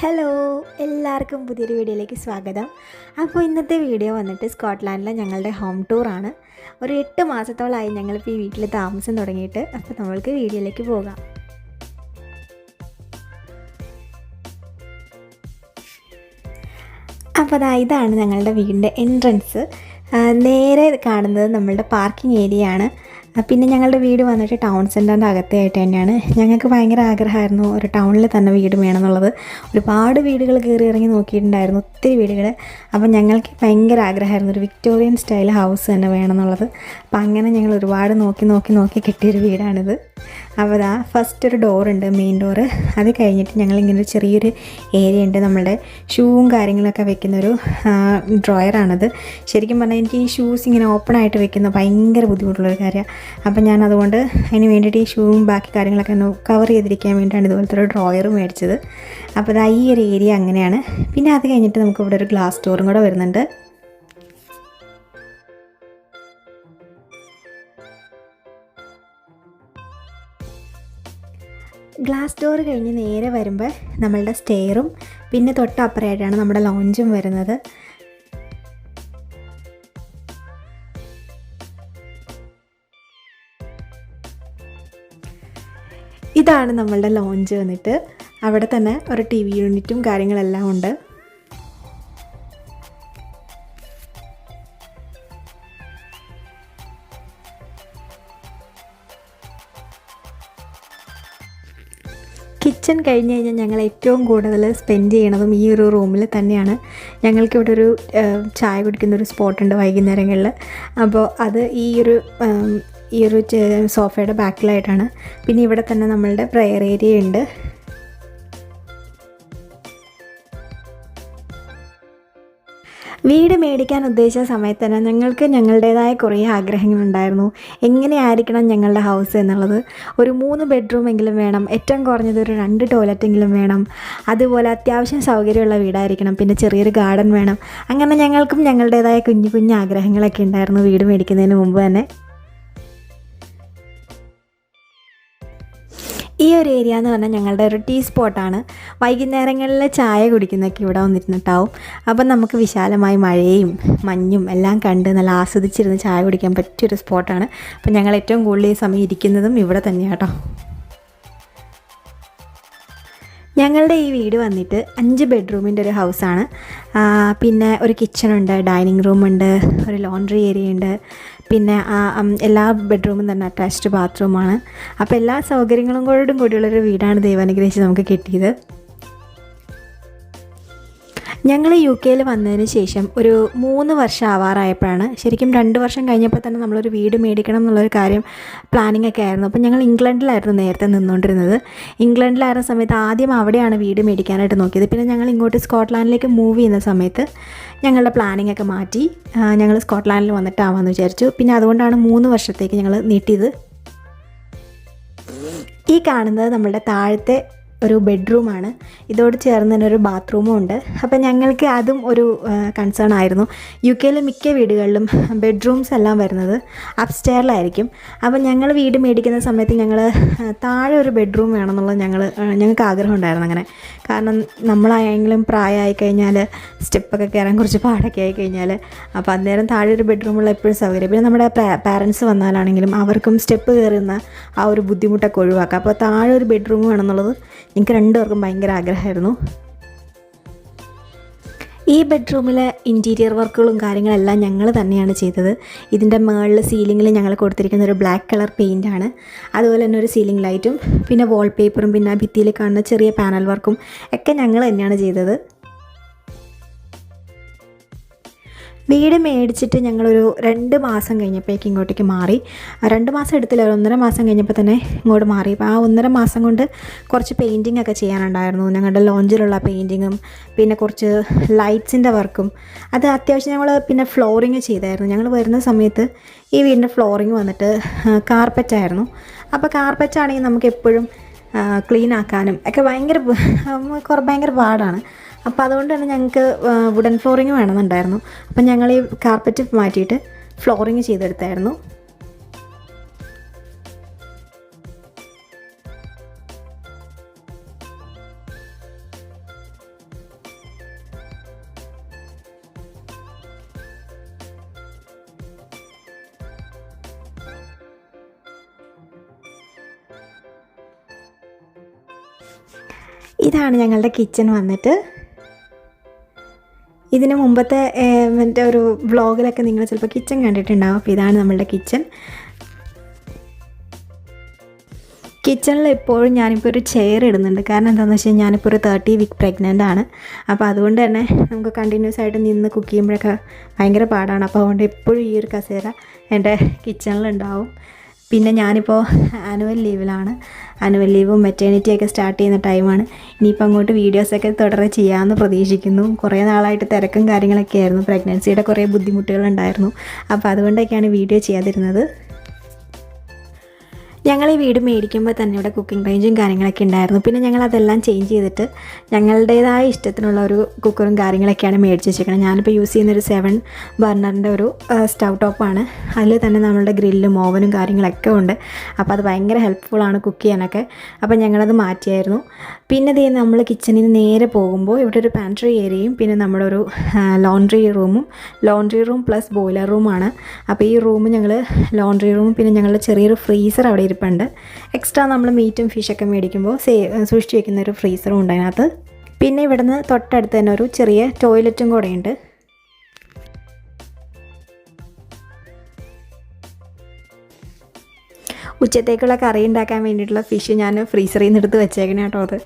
Hello എല്ലാവർക്കും പുതിയൊരു വീഡിയോയിലേക്ക് സ്വാഗതം. അപ്പോൾ ഇന്നത്തെ വീഡിയോ വന്നിട്ട് സ്കോട്ട്ലാൻഡിലെ ഞങ്ങളുടെ ഹോം ടൂറാണ്. ഒരു എട്ട് മാസത്തോളമായി ഞങ്ങളിപ്പോൾ ഈ വീട്ടിൽ താമസം തുടങ്ങിയിട്ട് അപ്പോൾ നമ്മൾക്ക് വീഡിയോയിലേക്ക് പോകാം. അപ്പോൾ അതാ ഇതാണ് ഞങ്ങളുടെ വീടിന്റെ എൻട്രൻസ്. നേരെ കാണുന്നത് നമ്മളുടെ പാർക്കിംഗ് ഏരിയ ആണ് പിന്നെ ഞങ്ങളുടെ വീട് വന്നിട്ട് ടൗൺ സെന്ററിന്റെ അകത്തായിട്ട് തന്നെയാണ്. ഞങ്ങൾക്ക് ഭയങ്കര ആഗ്രഹമായിരുന്നു ഒരു ടൗണിൽ തന്നെ വീട് വേണമെന്നുള്ളത്. ഒരുപാട് വീടുകൾ കയറി ഇറങ്ങി നോക്കിയിട്ടുണ്ടായിരുന്നു ഒത്തിരി വീടുകൾ. അപ്പോൾ ഞങ്ങൾക്ക് ഭയങ്കര ആഗ്രഹമായിരുന്നു ഒരു വിക്ടോറിയൻ സ്റ്റൈൽ ഹൗസ് തന്നെ വേണമെന്നുള്ളത്. അപ്പോൾ അങ്ങനെ ഞങ്ങൾ ഒരുപാട് നോക്കി നോക്കി നോക്കി കിട്ടിയൊരു വീടാണിത്. അപ്പോൾ അതാ ഫസ്റ്റ് ഒരു ഡോറുണ്ട് മെയിൻ ഡോറ് അത് കഴിഞ്ഞിട്ട് ഞങ്ങളിങ്ങനെ ഒരു ചെറിയൊരു ഏരിയ ഉണ്ട്. നമ്മളുടെ ഷൂവും കാര്യങ്ങളൊക്കെ വെക്കുന്നൊരു ഡ്രോയറാണത് ശരിക്കും പറഞ്ഞാൽ എനിക്ക് ഈ ഷൂസ് ഇങ്ങനെ ഓപ്പൺ ആയിട്ട് വെക്കുന്ന ഭയങ്കര ബുദ്ധിമുട്ടുള്ളൊരു കാര്യമാണ് അപ്പം ഞാൻ അതുകൊണ്ട് അതിന് വേണ്ടിയിട്ട് ഈ ഷൂവും ബാക്കി കാര്യങ്ങളൊക്കെ ഒന്ന് കവർ ചെയ്തിരിക്കാൻ വേണ്ടിയിട്ടാണ് ഇതുപോലത്തെ ഒരു ഡ്രോയർ മേടിച്ചത്. അപ്പോൾ അത് ഈ ഒരു ഏരിയ അങ്ങനെയാണ്. പിന്നെ അത് കഴിഞ്ഞിട്ട് നമുക്ക് ഇവിടെ ഒരു ഗ്ലാസ് ഡോറും കൂടെ വരുന്നുണ്ട്. ഗ്ലാസ് ഡോർ കഴിഞ്ഞ് നേരെ വരുമ്പോൾ നമ്മളുടെ സ്റ്റെയറും പിന്നെ തൊട്ടപ്പുറമായിട്ടാണ് നമ്മുടെ ലോഞ്ചും വരുന്നത്. ഇതാണ് നമ്മളുടെ ലോഞ്ച് വന്നിട്ട്. അവിടെ തന്നെ ഒരു ടി വി യൂണിറ്റും കാര്യങ്ങളെല്ലാം ഉണ്ട്. കിച്ചൺ കഴിഞ്ഞ് കഴിഞ്ഞാൽ ഞങ്ങൾ ഏറ്റവും കൂടുതൽ സ്പെൻഡ് ചെയ്യണതും ഈ ഒരു റൂമിൽ തന്നെയാണ്. ഞങ്ങൾക്കിവിടെ ഒരു ചായ കുടിക്കുന്ന ഒരു സ്പോട്ടുണ്ട് വൈകുന്നേരങ്ങളിൽ. അപ്പോൾ അത് ഈ ഒരു ഈ ഒരു സോഫയുടെ ബാക്കിലായിട്ടാണ് പിന്നെ ഇവിടെ തന്നെ നമ്മളുടെ പ്രെയർ ഏരിയ ഉണ്ട്. വീട് മേടിക്കാൻ ഉദ്ദേശിച്ച സമയത്ത് തന്നെ ഞങ്ങൾക്ക് ഞങ്ങളുടേതായ കുറേ ആഗ്രഹങ്ങളുണ്ടായിരുന്നു. എങ്ങനെയായിരിക്കണം ഞങ്ങളുടെ ഹൗസ് എന്നുള്ളത്. ഒരു മൂന്ന് ബെഡ്റൂമെങ്കിലും വേണം. ഏറ്റവും കുറഞ്ഞത് ഒരു രണ്ട് ടോയ്ലറ്റെങ്കിലും വേണം. അതുപോലെ അത്യാവശ്യം സൗകര്യമുള്ള വീടായിരിക്കണം. പിന്നെ ചെറിയൊരു ഗാർഡൻ വേണം. അങ്ങനെ ഞങ്ങൾക്കും ഞങ്ങളുടേതായ കുഞ്ഞു കുഞ്ഞു ആഗ്രഹങ്ങളൊക്കെ ഉണ്ടായിരുന്നു വീട് മേടിക്കുന്നതിന് മുമ്പ് തന്നെ. ഈ ഒരു ഏരിയ എന്ന് പറഞ്ഞാൽ ഞങ്ങളുടെ ഒരു ടീ സ്പോട്ടാണ് വൈകുന്നേരങ്ങളിൽ ചായ കുടിക്കുന്നൊക്കെ ഇവിടെ വന്നിരുന്നിട്ടാവും. അപ്പം നമുക്ക് വിശാലമായി മഴയും മഞ്ഞും എല്ലാം കണ്ട് നല്ല ആസ്വദിച്ചിരുന്ന് ചായ കുടിക്കാൻ പറ്റിയൊരു സ്പോട്ടാണ് അപ്പം ഞങ്ങൾ ഏറ്റവും കൂടുതൽ ഈ സമയം ഇരിക്കുന്നതും ഇവിടെ തന്നെയാണ് കേട്ടോ. ഞങ്ങളുടെ ഈ വീട് വന്നിട്ട് അഞ്ച് ബെഡ്റൂമിന്റെ ഒരു ഹൗസാണ് പിന്നെ ഒരു കിച്ചണുണ്ട് ഡൈനിങ് റൂമുണ്ട് ഒരു ലോണ്ട്രി ഏരിയ ഉണ്ട് പിന്നെ എല്ലാ ബെഡ്റൂമും തന്നെ അറ്റാച്ച്ഡ് ബാത്റൂമാണ്. അപ്പോൾ എല്ലാ സൗകര്യങ്ങളും കൂടെ കൂടിയുള്ളൊരു വീടാണ് ദൈവാനുഗ്രഹിച്ച് നമുക്ക് കിട്ടിയത്. ഞങ്ങൾ യു കെയിൽ വന്നതിന് ശേഷം ഒരു മൂന്ന് വർഷം ആവാറായപ്പോഴാണ്. ശരിക്കും രണ്ട് വർഷം കഴിഞ്ഞപ്പോൾ തന്നെ നമ്മളൊരു വീട് മേടിക്കണം എന്നുള്ളൊരു കാര്യം പ്ലാനിങ് ഒക്കെ ആയിരുന്നു. അപ്പോൾ ഞങ്ങൾ ഇംഗ്ലണ്ടിലായിരുന്നു നേരത്തെ നിന്നുകൊണ്ടിരുന്നത്. ഇംഗ്ലണ്ടിലായിരുന്ന സമയത്ത് ആദ്യം അവിടെയാണ് വീട് മേടിക്കാനായിട്ട് നോക്കിയത്. പിന്നെ ഞങ്ങൾ ഇങ്ങോട്ട് സ്കോട്ട്ലാൻഡിലേക്ക് മൂവ് ചെയ്യുന്ന സമയത്ത് ഞങ്ങളുടെ പ്ലാനിങ് ഒക്കെ മാറ്റി ഞങ്ങൾ സ്കോട്ട്ലാൻഡിൽ വന്നിട്ടാവാമെന്ന് വിചാരിച്ചു. പിന്നെ അതുകൊണ്ടാണ് മൂന്ന് വർഷത്തേക്ക് ഞങ്ങൾ നീട്ടിയത്. ഈ കാണുന്നത് നമ്മുടെ താഴത്തെ ഒരു ബെഡ്റൂമാണ്. ഇതോട് ചേർന്ന് തന്നെ ഒരു ബാത്റൂമും ഉണ്ട്. അപ്പം ഞങ്ങൾക്ക് അതും ഒരു കൺസേൺ ആയിരുന്നു. യു കെയിലെ മിക്ക വീടുകളിലും ബെഡ്റൂംസ് എല്ലാം വരുന്നത് അപ്സ്റ്റെയറിലായിരിക്കും. അപ്പം ഞങ്ങൾ വീട് മേടിക്കുന്ന സമയത്ത് ഞങ്ങൾ താഴെ ഒരു ബെഡ്റൂം വേണമെന്നുള്ളത് ഞങ്ങൾ ഞങ്ങൾക്ക് ആഗ്രഹം ഉണ്ടായിരുന്നു അങ്ങനെ. കാരണം നമ്മളായെങ്കിലും പ്രായമായി കഴിഞ്ഞാൽ സ്റ്റെപ്പൊക്കെ കയറാൻ കുറച്ച് പാടൊക്കെ ആയി കഴിഞ്ഞാൽ അപ്പോൾ അന്നേരം താഴെ ഒരു ബെഡ്റൂമുള്ള എപ്പോഴും സൗകര്യം. പിന്നെ നമ്മുടെ പാരൻസ് വന്നാലാണെങ്കിലും അവർക്കും സ്റ്റെപ്പ് കയറുന്ന ആ ഒരു ബുദ്ധിമുട്ടൊക്കെ ഒഴിവാക്കാം. അപ്പോൾ താഴെ ഒരു ബെഡ്റൂം വേണമെന്നുള്ളത് ഞങ്ങൾക്ക് രണ്ടുപേർക്കും ഭയങ്കര ആഗ്രഹമായിരുന്നു. ഈ ബെഡ്റൂമിലെ ഇന്റീരിയർ വർക്കുകളും കാര്യങ്ങളെല്ലാം ഞങ്ങൾ തന്നെയാണ് ചെയ്തത്. ഇതിന്റെ മുകളിൽ സീലിങ്ങിൽ ഞങ്ങൾ കൊടുത്തിരിക്കുന്ന ഒരു ബ്ലാക്ക് കളർ പെയിന്റാണ് അതുപോലെ തന്നെ ഒരു സീലിംഗ് ലൈറ്റും പിന്നെ വാൾപേപ്പറും പിന്നെ ഭിത്തിയിൽ കാണുന്ന ചെറിയ പാനൽ വർക്കും ഒക്കെ ഞങ്ങൾ തന്നെയാണ് ചെയ്തത്. വീട് മേടിച്ചിട്ട് ഞങ്ങളൊരു രണ്ട് മാസം കഴിഞ്ഞപ്പോഴേക്ക് ഇങ്ങോട്ടേക്ക് മാറി. രണ്ട് മാസം എടുത്തില്ല ഒന്നര മാസം കഴിഞ്ഞപ്പോൾ തന്നെ ഇങ്ങോട്ട് മാറി. അപ്പോൾ ആ ഒന്നര മാസം കൊണ്ട് കുറച്ച് പെയിന്റിംഗ് ഒക്കെ ചെയ്യാനുണ്ടായിരുന്നു. ഞങ്ങളുടെ ലോഞ്ചിലുള്ള പെയിന്റിങ്ങും പിന്നെ കുറച്ച് ലൈറ്റ്സിന്റെ വർക്കും അത് അത്യാവശ്യം ഞങ്ങൾ പിന്നെ ഫ്ലോറിങ് ചെയ്തായിരുന്നു. ഞങ്ങൾ വരുന്ന സമയത്ത് ഈ വീടിന്റെ ഫ്ലോറിങ് വന്നിട്ട് കാർപ്പറ്റായിരുന്നു അപ്പോൾ കാർപ്പറ്റ് ആണെങ്കിൽ നമുക്ക് എപ്പോഴും ക്ലീൻ ആക്കാനും ഒക്കെ ഭയങ്കര ഭയങ്കര പാടാണ്. അപ്പോൾ അതുകൊണ്ട് തന്നെ ഞങ്ങൾക്ക് വുഡൻ ഫ്ലോറിങ് വേണമെന്നുണ്ടായിരുന്നു. അപ്പം ഞങ്ങൾ ഈ കാർപ്പറ്റ് മാറ്റിയിട്ട് ഫ്ലോറിങ് ചെയ്തെടുത്തായിരുന്നു. ഇതാണ് ഞങ്ങളുടെ കിച്ചൺ വന്നിട്ട്. ഇതിന് മുമ്പത്തെ എന്റെ ഒരു വ്ളോഗിലൊക്കെ നിങ്ങൾ ചിലപ്പോൾ കിച്ചൺ കണ്ടിട്ടുണ്ടാവും. അപ്പോൾ ഇതാണ് നമ്മളുടെ കിച്ചൺ. കിച്ചണിൽ എപ്പോഴും ഞാനിപ്പോൾ ഒരു ചെയർ ഇടുന്നുണ്ട്. കാരണം എന്താണെന്ന് വെച്ച് കഴിഞ്ഞാൽ ഞാനിപ്പോൾ ഒരു തേർട്ടി വീക്ക് പ്രഗ്നന്റ് ആണ്. അപ്പോൾ അതുകൊണ്ട് തന്നെ നമുക്ക് കണ്ടിന്യൂസ് ആയിട്ട് നിന്ന് കുക്ക് ചെയ്യുമ്പോഴൊക്കെ ഭയങ്കര പാടാണ്. അപ്പോൾ അതുകൊണ്ട് എപ്പോഴും ഈ ഒരു കസേര എന്റെ കിച്ചണിലുണ്ടാവും പിന്നെ ഞാനിപ്പോൾ ആനുവൽ ലീവിലാണ് ആനുവൽ ലീവും മെറ്റേണിറ്റി ഒക്കെ സ്റ്റാർട്ട് ചെയ്യുന്ന ടൈമാണ് ഇനിയിപ്പോൾ അങ്ങോട്ട് വീഡിയോസൊക്കെ തുടരെ ചെയ്യാമെന്ന് പ്രതീക്ഷിക്കുന്നു. കുറേ നാളായിട്ട് തിരക്കും കാര്യങ്ങളൊക്കെ ആയിരുന്നു. പ്രഗ്നൻസിയുടെ കുറേ ബുദ്ധിമുട്ടുകളുണ്ടായിരുന്നു അപ്പോൾ അതുകൊണ്ടൊക്കെയാണ് വീഡിയോ ചെയ്യാതിരുന്നത്. ഞങ്ങൾ ഈ വീട് മേടിക്കുമ്പോൾ തന്നെ ഇവിടെ കുക്കിംഗ് റേഞ്ചും കാര്യങ്ങളൊക്കെ ഉണ്ടായിരുന്നു. പിന്നെ ഞങ്ങൾ അതെല്ലാം ചേഞ്ച് ചെയ്തിട്ട് ഞങ്ങളുടേതായ ഇഷ്ടത്തിനുള്ള ഒരു കുക്കറും കാര്യങ്ങളൊക്കെയാണ് മേടിച്ച് വെച്ചേക്കുന്നത് ഞാനിപ്പോൾ യൂസ് ചെയ്യുന്ന ഒരു സെവൻ ബർണറിന്റെ ഒരു സ്റ്റൗ ടോപ്പാണ് അതിൽ തന്നെ നമ്മളുടെ ഗ്രില്ലും ഓവനും കാര്യങ്ങളൊക്കെ ഉണ്ട്. അപ്പോൾ അത് ഭയങ്കര ഹെൽപ്ഫുള്ളാണ് കുക്ക് ചെയ്യാനൊക്കെ. അപ്പോൾ ഞങ്ങളത് മാറ്റിയായിരുന്നു. പിന്നെ ഇതേ നമ്മൾ കിച്ചണിൽ നേരെ പോകുമ്പോൾ ഇവിടെ ഒരു പാൻട്രി ഏരിയയും പിന്നെ നമ്മുടെ ഒരു ലോണ്ട്രി റൂമും ലോണ്ട്രി റൂം പ്ലസ് ബോയിലർ റൂമാണ് അപ്പോൾ ഈ റൂം ഞങ്ങൾ ലോണ്ട്രി റൂമും പിന്നെ ഞങ്ങളുടെ ചെറിയൊരു ഫ്രീസർ അവിടെ എക്സ്ട്രാ നമ്മൾ മീറ്റും ഫിഷൊക്കെ മേടിക്കുമ്പോൾ സേ സൂക്ഷിച്ച് വെക്കുന്ന ഒരു ഫ്രീസറും ഉണ്ട് അതിനകത്ത്. പിന്നെ ഇവിടുന്ന് തൊട്ടടുത്ത് തന്നെ ഒരു ചെറിയ ടോയ്ലറ്റും കൂടെ ഉണ്ട്. ഉച്ചത്തേക്കുള്ള കറി ഉണ്ടാക്കാൻ വേണ്ടിയിട്ടുള്ള ഫിഷ് ഞാൻ ഫ്രീസറിൽ നിന്ന് എടുത്ത് വെച്ചേക്കണേ കേട്ടോ അത്.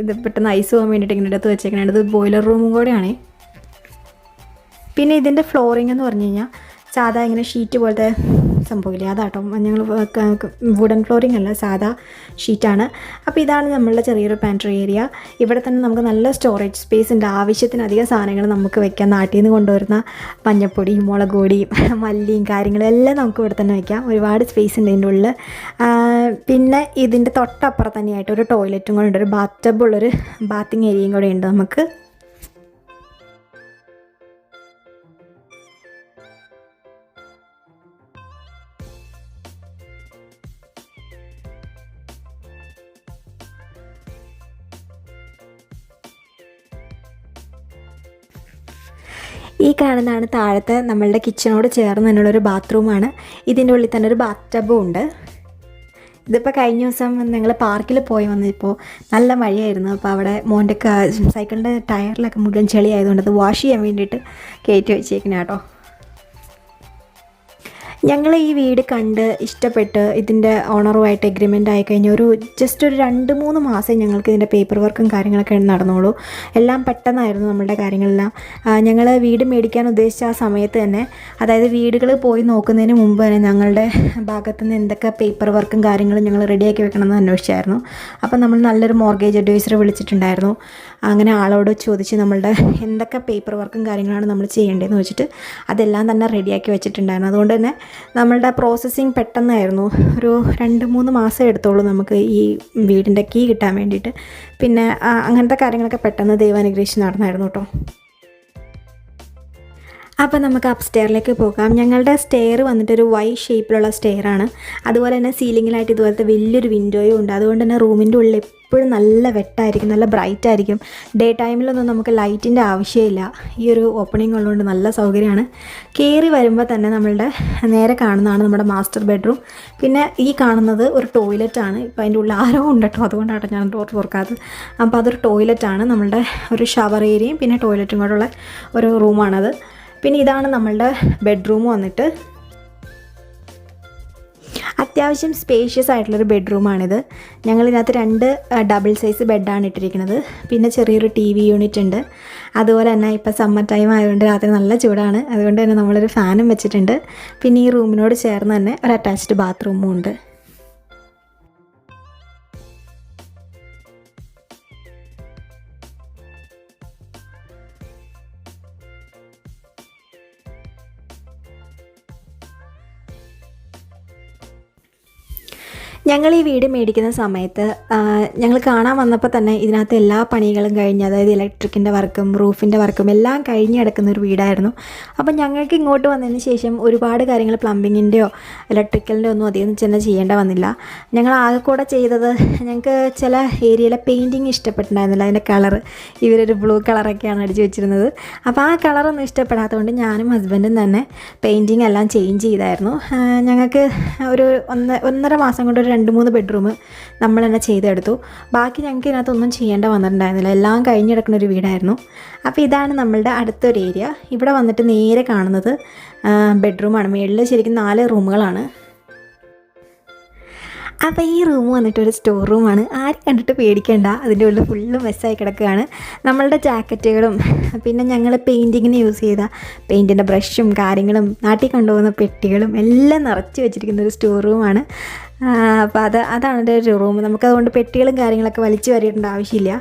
ഇത് പെട്ടെന്ന് ഐസ് പോകാൻ വേണ്ടിയിട്ട് ഇങ്ങനെ എടുത്ത് വെച്ചേക്കണേ. ഇത് ബോയിലർ റൂമും കൂടെയാണേ പിന്നെ ഇതിന്റെ ഫ്ലോറിംഗ് എന്ന് പറഞ്ഞു കഴിഞ്ഞാൽ സാധാ ഇങ്ങനെ ഷീറ്റ് പോലത്തെ സംഭവമില്ലേ അതാട്ടോ ഞങ്ങൾ വുഡൻ ഫ്ലോറിംഗ് അല്ല സാധാ ഷീറ്റാണ് അപ്പോൾ ഇതാണ് നമ്മളുടെ ചെറിയൊരു പാൻട്രി ഏരിയ ഇവിടെ തന്നെ നമുക്ക് നല്ല സ്റ്റോറേജ് സ്പേസ് ഉണ്ട്. ആവശ്യത്തിനധികം സാധനങ്ങൾ നമുക്ക് വെക്കാം. നാട്ടിൽ നിന്ന് കൊണ്ടുവരുന്ന മഞ്ഞപ്പൊടിയും മുളക് മല്ലിയും കാര്യങ്ങളും എല്ലാം നമുക്ക് ഇവിടെ തന്നെ വെക്കാം. ഒരുപാട് സ്പേസ് ഉണ്ട് ഇതിന്റെ ഉള്ളിൽ പിന്നെ ഇതിന്റെ തൊട്ടപ്പുറം തന്നെയായിട്ട് ഒരു ടോയ്ലറ്റും കൂടെ ഉണ്ട്. ഒരു ബാത്ത് ടബുള്ളൊരു ബാത്തിങ് ഏരിയയും കൂടെ ഉണ്ട് നമുക്ക്. ഈ കാണുന്നതാണ് താഴത്തെ നമ്മളുടെ കിച്ചണോട് ചേർന്ന് തന്നെയുള്ളൊരു ബാത്റൂമാണ് ഇതിന്റെ ഉള്ളിൽ തന്നെ ഒരു ബാത്ത് ടബും ഉണ്ട്. ഇതിപ്പോൾ കഴിഞ്ഞ ദിവസം ഞങ്ങൾ പാർക്കിൽ പോയി വന്നപ്പോൾ നല്ല മഴയായിരുന്നു. അപ്പോൾ അവിടെ മോന്റെ സൈക്കിളിന്റെ ടയറിലൊക്കെ മുഴുവൻ ചെളിയായതുകൊണ്ട് അത് വാഷ് ചെയ്യാൻ വേണ്ടിയിട്ട് കയറ്റി വെച്ചേക്കണേ കേട്ടോ. ഞങ്ങൾ ഈ വീട് കണ്ട് ഇഷ്ടപ്പെട്ട് ഇതിന്റെ ഓണറുമായിട്ട് എഗ്രിമെന്റ് ആയി കഴിഞ്ഞ ഒരു ജസ്റ്റ് ഒരു രണ്ട് മൂന്ന് മാസം ഞങ്ങൾക്ക് ഇതിന്റെ പേപ്പർ വർക്കും കാര്യങ്ങളൊക്കെ നടന്നോളൂ. എല്ലാം പെട്ടെന്നായിരുന്നു നമ്മളുടെ കാര്യങ്ങളെല്ലാം. ഞങ്ങൾ വീട് മേടിക്കാൻ ഉദ്ദേശിച്ച ആ സമയത്ത് തന്നെ അതായത് വീടുകൾ പോയി നോക്കുന്നതിന് മുമ്പ് തന്നെ ഞങ്ങളുടെ ഭാഗത്തു നിന്ന് എന്തൊക്കെ പേപ്പർ വർക്കും കാര്യങ്ങളും ഞങ്ങൾ റെഡിയാക്കി വെക്കണമെന്ന് അന്വേഷിച്ചായിരുന്നു. അപ്പോൾ നമ്മൾ നല്ലൊരു മോർഗേജ് അഡ്വൈസറെ വിളിച്ചിട്ടുണ്ടായിരുന്നു. അങ്ങനെ ആളോട് ചോദിച്ച് നമ്മളുടെ എന്തൊക്കെ പേപ്പർ വർക്കും കാര്യങ്ങളാണ് നമ്മൾ ചെയ്യേണ്ടതെന്ന് വെച്ചിട്ട് അതെല്ലാം തന്നെ റെഡിയാക്കി വെച്ചിട്ടുണ്ടായിരുന്നു. അതുകൊണ്ട് തന്നെ നമ്മളുടെ പ്രോസസ്സിങ് പെട്ടെന്നായിരുന്നു. ഒരു രണ്ട് മൂന്ന് മാസം എടുത്തോളൂ നമുക്ക് ഈ വീടിന്റെ കീ കിട്ടാൻ വേണ്ടിയിട്ട്. പിന്നെ അങ്ങനത്തെ കാര്യങ്ങളൊക്കെ പെട്ടെന്ന് ദൈവാനുഗ്രഹിച്ച് നടന്നായിരുന്നു കേട്ടോ. അപ്പോൾ നമുക്ക് അപ്സ്റ്റെയറിലേക്ക് പോകാം. ഞങ്ങളുടെ സ്റ്റെയർ വന്നിട്ട് ഒരു വൈ ഷേപ്പിലുള്ള സ്റ്റെയറാണ് അതുപോലെ തന്നെ സീലിങ്ങിലായിട്ട് ഇതുപോലത്തെ വലിയൊരു വിൻഡോയും ഉണ്ട്. അതുകൊണ്ട് തന്നെ റൂമിന്റെ ഉള്ളിൽ എപ്പോഴും നല്ല വെട്ടായിരിക്കും നല്ല ബ്രൈറ്റ് ആയിരിക്കും ഡേ ടൈമിലൊന്നും നമുക്ക് ലൈറ്റിന്റെ ആവശ്യമില്ല. ഈ ഒരു ഓപ്പണിംഗ് ഉള്ളതുകൊണ്ട് നല്ല സൗകര്യമാണ്. കയറി വരുമ്പോൾ തന്നെ നമ്മളുടെ നേരെ കാണുന്നതാണ് നമ്മുടെ മാസ്റ്റർ ബെഡ്റൂം. പിന്നെ ഈ കാണുന്നത് ഒരു ടോയ്ലറ്റാണ്. ഇപ്പോൾ അതിന്റെ ഉള്ളിൽ ആരോ ഉണ്ട് കേട്ടോ അതുകൊണ്ടാണ് ഞാൻ ഡോർ തുറക്കാത്തത് അപ്പോൾ അതൊരു ടോയ്ലറ്റാണ്. നമ്മളുടെ ഒരു ഷവർ ഏരിയയും പിന്നെ ടോയ്ലറ്റും കൂടെ ഉള്ള ഒരു റൂമാണത്. പിന്നെ ഇതാണ് നമ്മളുടെ ബെഡ്റൂം വന്നിട്ട് അത്യാവശ്യം സ്പേഷ്യസ് ആയിട്ടുള്ളൊരു ബെഡ്റൂമാണിത് ഞങ്ങൾ ഇതിനകത്ത് രണ്ട് ഡബിൾ സൈസ് ബെഡാണ് ഇട്ടിരിക്കുന്നത്. പിന്നെ ചെറിയൊരു ടി വി യൂണിറ്റ് ഉണ്ട്. അതുപോലെ തന്നെ ഇപ്പോൾ സമ്മർ ടൈം ആയതുകൊണ്ട് രാത്രി നല്ല ചൂടാണ്. അതുകൊണ്ട് തന്നെ നമ്മളൊരു ഫാനും വെച്ചിട്ടുണ്ട്. പിന്നെ ഈ റൂമിനോട് ചേർന്ന് തന്നെ ഒരു അറ്റാച്ച്ഡ് ബാത്റൂമും ഉണ്ട്. ഞങ്ങൾ ഈ വീട് മേടിക്കുന്ന സമയത്ത് ഞങ്ങൾ കാണാൻ വന്നപ്പോൾ തന്നെ ഇതിനകത്ത് എല്ലാ പണികളും കഴിഞ്ഞ് അതായത് ഇലക്ട്രിക്കിന്റെ വർക്കും റൂഫിന്റെ വർക്കും എല്ലാം കഴിഞ്ഞ് കിടക്കുന്ന ഒരു വീടായിരുന്നു. അപ്പം ഞങ്ങൾക്ക് ഇങ്ങോട്ട് വന്നതിന് ശേഷം ഒരുപാട് കാര്യങ്ങൾ പ്ലംബിങ്ങിന്റെയോ ഇലക്ട്രിക്കലിന്റെ ഒന്നും അധികം ചെന്ന് ചെയ്യേണ്ട വന്നില്ല. ഞങ്ങൾ ആകെ കൂടെ ചെയ്തത് ഞങ്ങൾക്ക് ചില ഏരിയയിലെ പെയിന്റിങ് ഇഷ്ടപ്പെട്ടിട്ടുണ്ടായിരുന്നില്ല. അതിന്റെ കളർ ഇവരൊരു ബ്ലൂ കളറൊക്കെയാണ് അടിച്ച് വെച്ചിരുന്നത്. അപ്പോൾ ആ കളറൊന്നും ഇഷ്ടപ്പെടാത്തതുകൊണ്ട് ഞാനും ഹസ്ബൻഡും തന്നെ പെയിന്റിങ് എല്ലാം ചേഞ്ച് ചെയ്തായിരുന്നു. ഞങ്ങൾക്ക് ഒരു ഒന്ന് ഒന്നര മാസം കൊണ്ട് ഒരു രണ്ട് മൂന്ന് ബെഡ്റൂം നമ്മൾ തന്നെ ചെയ്തെടുത്തു. ബാക്കി ഞങ്ങൾക്ക് ഇതിനകത്തൊന്നും ചെയ്യേണ്ട വന്നിട്ടുണ്ടായിരുന്നില്ല. എല്ലാം കഴിഞ്ഞെടുക്കുന്ന ഒരു വീടായിരുന്നു. അപ്പോൾ ഇതാണ് നമ്മളുടെ അടുത്തൊരു ഏരിയ ഇവിടെ വന്നിട്ട് നേരെ കാണുന്നത് ബെഡ്റൂമാണ് മേളിൽ ശരിക്കും നാല് റൂമുകളാണ്. അപ്പോൾ ഈ റൂം വന്നിട്ട് ഒരു സ്റ്റോർ റൂമാണ് ആരും കണ്ടിട്ട് പേടിക്കേണ്ട. അതിന്റെ ഉള്ളിൽ ഫുള്ള് മെസ്സായി കിടക്കുകയാണ്. നമ്മളുടെ ജാക്കറ്റുകളും പിന്നെ ഞങ്ങൾ പെയിന്റിങ്ങിന് യൂസ് ചെയ്ത പെയിന്റിന്റെ ബ്രഷും കാര്യങ്ങളും നാട്ടിൽ കൊണ്ടുപോകുന്ന പെട്ടികളും എല്ലാം നിറച്ച് വെച്ചിരിക്കുന്ന ഒരു സ്റ്റോർ റൂമാണ് അപ്പോൾ അത് അതാണ് എന്റെ ഒരു റൂം നമുക്കതുകൊണ്ട് പെട്ടികളും കാര്യങ്ങളൊക്കെ വലിച്ചു വരേണ്ട ആവശ്യമില്ല.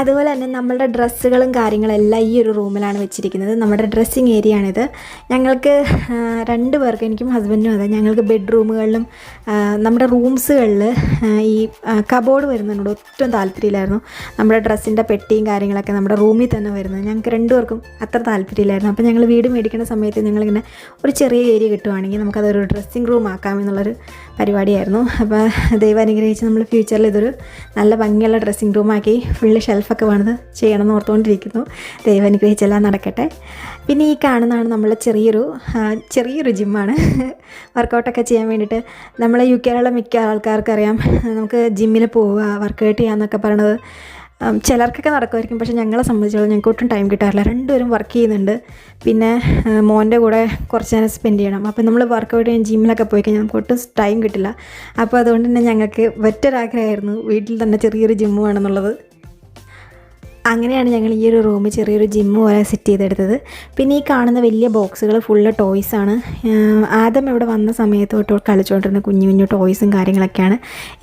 അതുപോലെ തന്നെ നമ്മളുടെ ഡ്രസ്സുകളും കാര്യങ്ങളെല്ലാം ഈ ഒരു റൂമിലാണ് വെച്ചിരിക്കുന്നത്. നമ്മുടെ ഡ്രസ്സിങ് ഏരിയ ആണിത് ഞങ്ങൾക്ക് രണ്ട് പേർക്ക് എനിക്കും ഹസ്ബൻഡിനും അതെ ഞങ്ങൾക്ക് ബെഡ്റൂമുകളിലും നമ്മുടെ റൂംസുകളിൽ ഈ കബോർഡ് വരുന്നതിനോട് ഒട്ടും താല്പര്യമില്ലായിരുന്നു. നമ്മുടെ ഡ്രസ്സിന്റെ പെട്ടിയും കാര്യങ്ങളൊക്കെ നമ്മുടെ റൂമിൽ തന്നെ വരുന്നത്. ഞങ്ങൾക്ക് രണ്ടുപേർക്കും അത്ര താല്പര്യമില്ലായിരുന്നു. അപ്പോൾ ഞങ്ങൾ വീട് മേടിക്കുന്ന സമയത്ത് ഞങ്ങളിങ്ങനെ ഒരു ചെറിയ ഏരിയ കിട്ടുവാണെങ്കിൽ നമുക്കതൊരു ഡ്രസ്സിങ് റൂം ആക്കാം എന്നുള്ളൊരു പരിപാടിയായിരുന്നു. അപ്പോൾ ദൈവം അനുഗ്രഹിച്ച് നമ്മൾ ഫ്യൂച്ചറിൽ ഇതൊരു നല്ല ഭംഗിയുള്ള ഡ്രസ്സിങ് റൂമാക്കി ഫുള്ള് ഷെൽഫൊക്കെ വേണത് ചെയ്യണം എന്ന് ഓർത്തുകൊണ്ടിരിക്കുന്നു. ദൈവം അനുഗ്രഹിച്ചെല്ലാം നടക്കട്ടെ. പിന്നെ ഈ കാണുന്നതാണ് നമ്മളെ ചെറിയൊരു ചെറിയൊരു ജിമ്മാണ്. വർക്കൗട്ടൊക്കെ ചെയ്യാൻ വേണ്ടിയിട്ട് നമ്മളെ യു കെയിലുള്ള മിക്ക ആൾക്കാർക്കറിയാം നമുക്ക് ജിമ്മിൽ പോവുക വർക്കൗട്ട് ചെയ്യാമെന്നൊക്കെ പറയണത് ചിലർക്കൊക്കെ നടക്കുമായിരിക്കും. പക്ഷേ ഞങ്ങളെ സംബന്ധിച്ചോളം ഞങ്ങൾക്ക് ഒട്ടും ടൈം കിട്ടാറില്ല. രണ്ടുപേരും വർക്ക് ചെയ്യുന്നുണ്ട്. പിന്നെ മോന്റെ കൂടെ കുറച്ച് നേരം സ്പെൻഡ് ചെയ്യണം. അപ്പോൾ നമ്മൾ വർക്കൗട്ട് ചെയ്യാൻ ജിമ്മിലൊക്കെ പോയി കഴിഞ്ഞാൽ നമുക്ക് ഒട്ടും ടൈം കിട്ടില്ല. അപ്പോൾ അതുകൊണ്ട് തന്നെ ഞങ്ങൾക്ക് ഒറ്റൊരാഗ്രഹമായിരുന്നു വീട്ടിൽ തന്നെ ചെറിയൊരു ജിമ്മ് വേണമെന്നുള്ളത് അങ്ങനെയാണ് ഞങ്ങൾ ഈ ഒരു റൂമിൽ ചെറിയൊരു ജിമ്മ് പോലെ സെറ്റ് ചെയ്തെടുത്തത്. പിന്നെ ഈ കാണുന്ന വലിയ ബോക്സുകൾ ഫുള്ള് ടോയ്സാണ് ആദ്യം ഇവിടെ വന്ന സമയത്ത് തൊട്ട് കളിച്ചുകൊണ്ടിരുന്ന കുഞ്ഞു കുഞ്ഞു ടോയ്സും കാര്യങ്ങളൊക്കെയാണ്.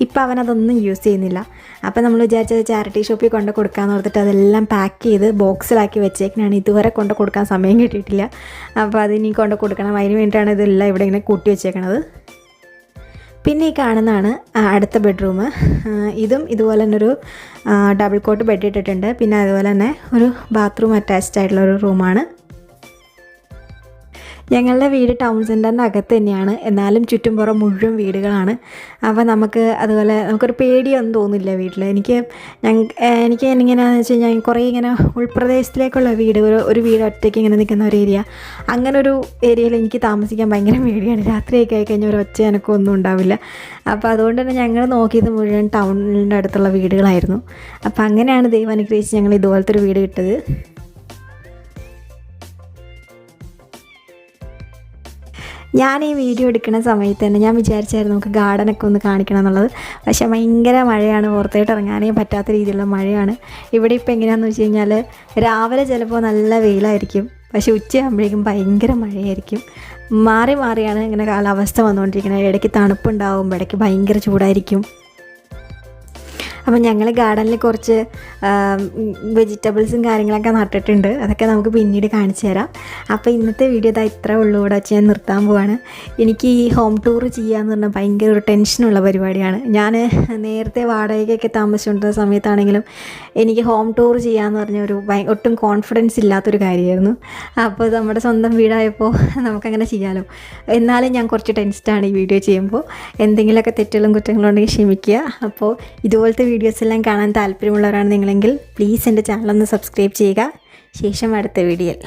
ഇപ്പോൾ അവൻ അതൊന്നും യൂസ് ചെയ്യുന്നില്ല. അപ്പോൾ നമ്മൾ വിചാരിച്ചത് ചാരിറ്റി ഷോപ്പിൽ കൊണ്ട് കൊടുക്കാമെന്ന് ഓർത്തിട്ട് അതെല്ലാം പാക്ക് ചെയ്ത് ബോക്സിലാക്കി വെച്ചേക്കാണ് ഇതുവരെ കൊണ്ട് കൊടുക്കാൻ സമയം കിട്ടിയിട്ടില്ല. അപ്പോൾ അതിനി കൊണ്ട് കൊടുക്കണം. അതിന് വേണ്ടിയിട്ടാണ് ഇതെല്ലാം ഇവിടെ ഇങ്ങനെ കൂട്ടി വെച്ചേക്കണത്. പിന്നെ ഈ കാണുന്നതാണ് അടുത്ത ബെഡ്റൂം. ഇതും ഇതുപോലെ തന്നെ ഒരു ഡബിൾ കോട്ട് ബെഡ് ഇട്ടിട്ടുണ്ട്. പിന്നെ അതുപോലെ തന്നെ ഒരു ബാത്റൂം അറ്റാച്ച്ഡ് ആയിട്ടുള്ള ഒരു റൂമാണ്. ഞങ്ങളുടെ വീട് ടൗൺ സെന്ററിന്റെ അകത്ത് തന്നെയാണ്. എന്നാലും ചുറ്റുംപുറം മുഴുവൻ വീടുകളാണ്. അപ്പോൾ നമുക്ക് അതുപോലെ നമുക്കൊരു പേടിയൊന്നും തോന്നില്ല വീട്ടിൽ എനിക്ക് ഞങ്ങൾ എനിക്ക് എങ്ങനെയാണെന്ന് വെച്ച് കഴിഞ്ഞാൽ കുറേ ഇങ്ങനെ ഉൾപ്രദേശത്തിലേക്കുള്ള വീട് ഒരു ഒരു വീട് ഒറ്റയ്ക്ക് ഇങ്ങനെ നിൽക്കുന്ന ഒരു ഏരിയ. അങ്ങനെ ഒരു ഏരിയയിൽ എനിക്ക് താമസിക്കാൻ ഭയങ്കര പേടിയാണ്. രാത്രിയൊക്കെ ആയി കഴിഞ്ഞാൽ ഒരു ഒച്ച എനക്കും ഒന്നും ഉണ്ടാവില്ല. അപ്പോൾ അതുകൊണ്ട് തന്നെ ഞങ്ങൾ നോക്കിയത് മുഴുവൻ ടൗണിന്റെ അടുത്തുള്ള വീടുകളായിരുന്നു. അപ്പോൾ അങ്ങനെയാണ് ദൈവം അനുഗ്രഹിച്ച് ഞങ്ങൾ ഇതുപോലത്തെ ഒരു വീട് കിട്ടത് ഞാൻ ഈ വീഡിയോ എടുക്കുന്ന സമയത്ത് തന്നെ ഞാൻ വിചാരിച്ചായിരുന്നു നമുക്ക് ഗാർഡനൊക്കെ ഒന്ന് കാണിക്കണം എന്നുള്ളത്. പക്ഷേ ഭയങ്കര മഴയാണ് പുറത്തോട്ട് ഇറങ്ങാനേ പറ്റാത്ത രീതിയിലുള്ള മഴയാണ്. ഇവിടെ ഇപ്പോൾ എങ്ങനെയാണെന്ന് വെച്ച് കഴിഞ്ഞാൽ രാവിലെ ചിലപ്പോൾ നല്ല വെയിലായിരിക്കും. പക്ഷേ ഉച്ചയാകുമ്പോഴേക്കും ഭയങ്കര മഴയായിരിക്കും. മാറി മാറിയാണ് ഇങ്ങനെ കാലാവസ്ഥ വന്നുകൊണ്ടിരിക്കുന്നത്. ഇടയ്ക്ക് തണുപ്പുണ്ടാവും ഇടയ്ക്ക് ഭയങ്കര ചൂടായിരിക്കും. അപ്പം ഞങ്ങൾ ഗാർഡനിൽ കുറച്ച് വെജിറ്റബിൾസും കാര്യങ്ങളൊക്കെ നട്ടിട്ടുണ്ട്. അതൊക്കെ നമുക്ക് പിന്നീട് കാണിച്ചു തരാം. അപ്പോൾ ഇന്നത്തെ വീഡിയോ ഇതാ ഇത്ര ഉള്ളൂ. ഇവിടെ വെച്ച് ഞാൻ നിർത്താൻ പോവാണ്. എനിക്ക് ഈ ഹോം ടൂർ ചെയ്യാന്ന് പറഞ്ഞാൽ ഭയങ്കര ഒരു ടെൻഷനുള്ള പരിപാടിയാണ്. ഞാൻ നേരത്തെ വാടകയ്ക്കൊക്കെ താമസിച്ചുകൊണ്ടിരുന്ന സമയത്താണെങ്കിലും എനിക്ക് ഹോം ടൂർ ചെയ്യാമെന്ന് പറഞ്ഞ ഒരു ഒട്ടും കോൺഫിഡൻസ് ഇല്ലാത്തൊരു കാര്യമായിരുന്നു അപ്പോൾ നമ്മുടെ സ്വന്തം വീടായപ്പോൾ നമുക്കങ്ങനെ ചെയ്യാമല്ലോ എന്നാലും ഞാൻ കുറച്ച് ടെൻസ്ഡാണ് ഈ വീഡിയോ ചെയ്യുമ്പോൾ എന്തെങ്കിലുമൊക്കെ തെറ്റുകളും കുറ്റങ്ങളും ഉണ്ടെങ്കിൽ ക്ഷമിക്കുക. അപ്പോൾ ഇതുപോലത്തെ വീഡിയോസ് എല്ലാം കാണാൻ താല്പര്യമുള്ളവരാണ് നിങ്ങളെങ്കിൽ പ്ലീസ് എന്റെ ചാനലൊന്ന് സബ്സ്ക്രൈബ് ചെയ്യുക. ശേഷം അടുത്ത വീഡിയോയിൽ.